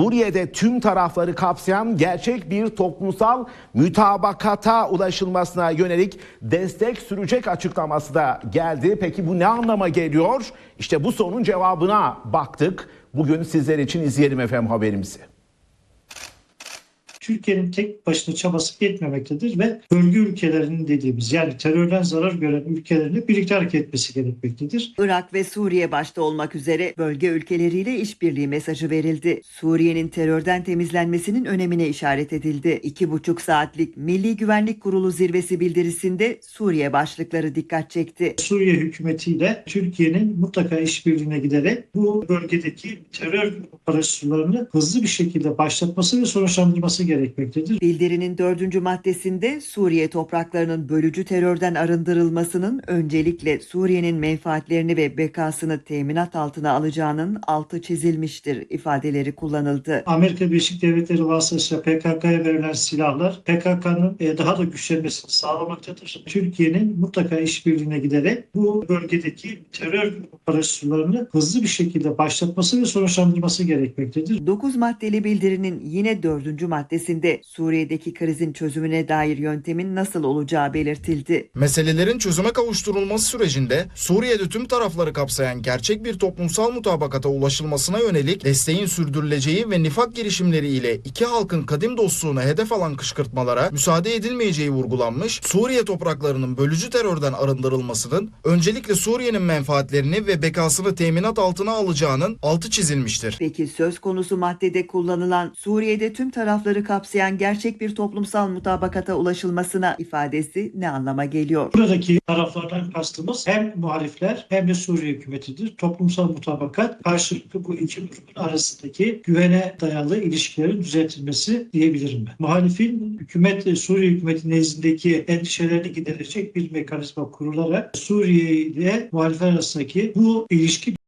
Suriye'de tüm tarafları kapsayan gerçek bir toplumsal mütabakata ulaşılmasına yönelik destek sürecek açıklaması da geldi. Peki bu ne anlama geliyor? İşte bu sorunun cevabına baktık. Bugün sizler için izleyelim efendim haberimizi. Türkiye'nin tek başına çabası yetmemektedir ve bölge ülkelerinin dediğimiz yani terörden zarar gören ülkelerle birlikte hareket etmesi gerekmektedir. Irak ve Suriye başta olmak üzere bölge ülkeleriyle işbirliği mesajı verildi. Suriye'nin terörden temizlenmesinin önemine işaret edildi. İki buçuk saatlik Milli Güvenlik Kurulu zirvesi bildirisinde Suriye başlıkları dikkat çekti. Suriye hükümetiyle Türkiye'nin mutlaka işbirliğine giderek bu bölgedeki terör operasyonlarını hızlı bir şekilde başlatması ve sonuçlandırması gerekmektedir. Bildirinin dördüncü maddesinde Suriye topraklarının bölücü terörden arındırılmasının öncelikle Suriye'nin menfaatlerini ve bekasını teminat altına alacağının altı çizilmiştir ifadeleri kullanıldı. Amerika Birleşik Devletleri vasıtasıyla PKK'ya verilen silahlar PKK'nın e, daha da güçlenmesini sağlamaktadır. Türkiye'nin mutlaka işbirliğine giderek bu bölgedeki terör operasyonlarını hızlı bir şekilde başlatması ve sonuçlandırması gerekmektedir. 9 maddeli bildirinin yine dördüncü maddesinde Suriye'deki krizin çözümüne dair yöntemin nasıl olacağı belirtildi. Meselelerin çözüme kavuşturulması sürecinde Suriye'de tüm tarafları kapsayan gerçek bir toplumsal mutabakata ulaşılmasına yönelik desteğin sürdürüleceği ve nifak girişimleri ile iki halkın kadim dostluğuna hedef alan kışkırtmalara müsaade edilmeyeceği vurgulanmış, Suriye topraklarının bölücü terörden arındırılmasının öncelikle Suriye'nin menfaatlerini ve bekasını teminat altına alacağının altı çizilmiştir. Peki söz konusu maddede kullanılan Suriye'de tüm tarafları kapsayan gerçek bir toplumsal mutabakata ulaşılmasına ifadesi ne anlama geliyor? Buradaki taraflardan kastımız hem muhalifler hem de Suriye hükümetidir. Toplumsal mutabakat karşılıklı bu iki grubun arasındaki güvene dayalı ilişkilerin düzeltilmesi diyebilirim ben. Muhalifin hükümet, Suriye hükümeti nezdindeki endişelerini giderecek bir mekanizma kurularak Suriye ile muhalifler arasındaki bu ilişki